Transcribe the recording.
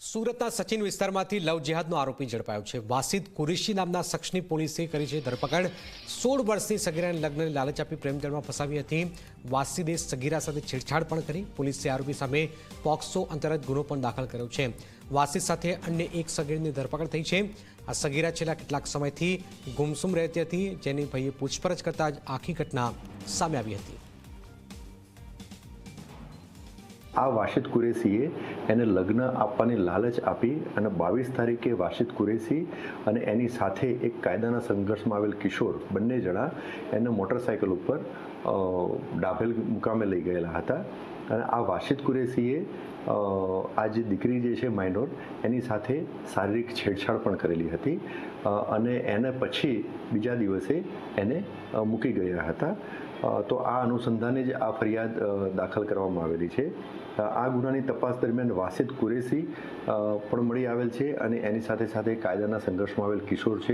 સુરતના સચિન વિસ્તારમાંથી લવ જેહાદનો આરોપી ઝડપાયો છે. વાસિદ કુરેશી નામના શખ્સની પોલીસે કરી છે ધરપકડ. સોળ વર્ષની સગીરાને લગ્નની લાલચ આપી પ્રેમજળમાં ફસાવી હતી. વાસિદે સગીરા સાથે છેડછાડ પણ કરી. પોલીસે આરોપી સામે પોક્સો અંતર્ગત ગુનો પણ દાખલ કર્યો છે. વાસિદ સાથે અન્ય એક સગીરની ધરપકડ થઈ છે. આ સગીરા છેલ્લા કેટલાક સમયથી ગુમસુમ રહેતી હતી, જેની ભાઈએ પૂછપરછ કરતા જ આખી ઘટના સામે આવી હતી. આ વાશિદ કુરેશીએ એને લગ્ન આપવાની લાલચ આપી અને બાવીસ તારીખે વાશિદ કુરેશી અને એની સાથે એક કાયદાના સંઘર્ષમાં આવેલ કિશોર બંને જણા એને મોટરસાયકલ ઉપર ડાભેલ મુકામે લઈ ગયેલા હતા. અને આ વાશિદ કુરેશીએ આ જે દીકરી જે છે માઇનોર એની સાથે શારીરિક છેડછાડ પણ કરેલી હતી અને એને પછી બીજા દિવસે એને મૂકી ગયા હતા. તો આ અનુસંધાને જ આ ફરિયાદ દાખલ કરવામાં આવેલી છે. આ ગુનાની તપાસ દરમિયાન વાસિદ કુરેશી પણ મળી આવેલ છે અને એની સાથે સાથે કાયદાના સંઘર્ષમાં આવેલ કિશોર છે.